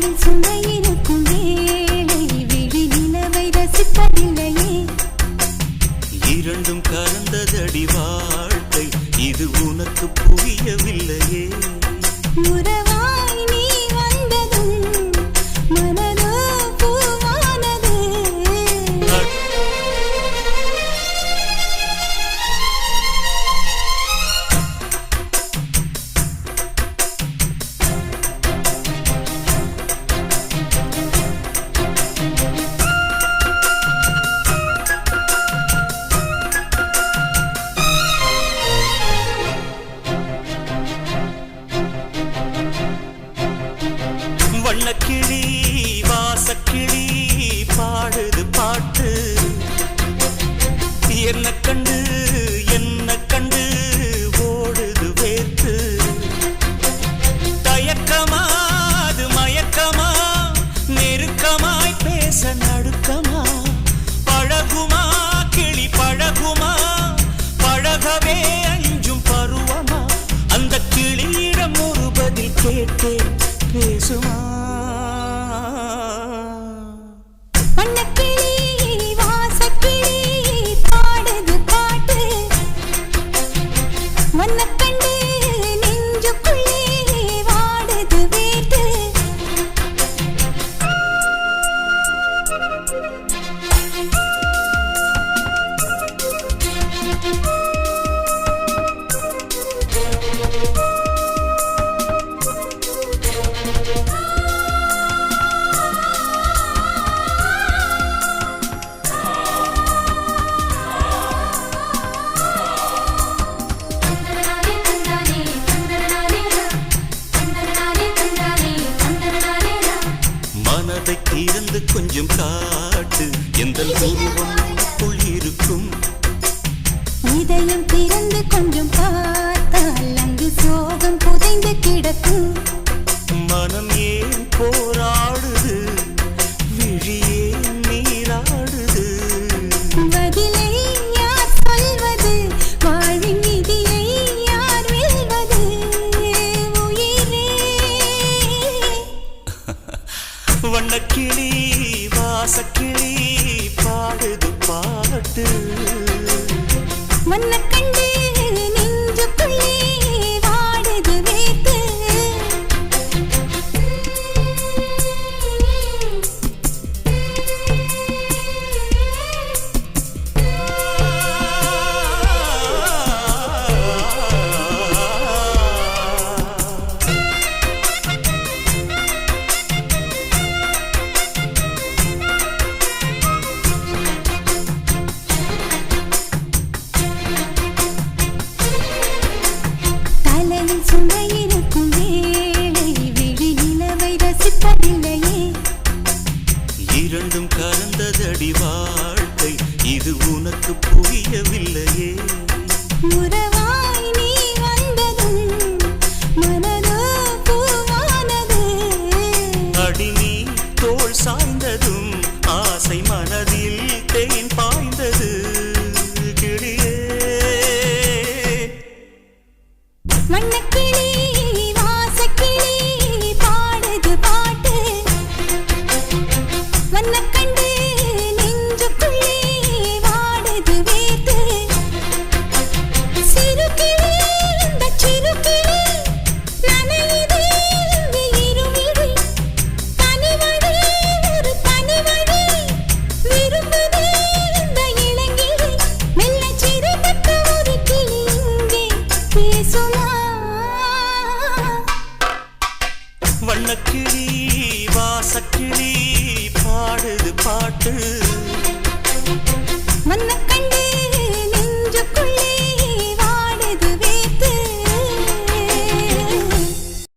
காதல் சுமை இருக்கும் வேலை விழி நிலவை ரசிப்பதில்லையே. இரண்டும் கலந்ததடி வாழ்க்கை இது உனக்கு புரியவில்லையே. உறவா A kitty பாதைக்கு இருந்து கொஞ்சம் காட்டு. எந்த உருவம் இருக்கும் இதயம் திறந்து கொஞ்சம் காட்டு. வண்ணக்கிளி வாசக்கிளி பாடுது பாட்டு. வண்ணக்கண்டே எனக்கு புரியவில்லையே. உறவா வண்ணக்கிளி வாசக்கிளி பாடுது பாட்டு. வண்ணக்கண்டி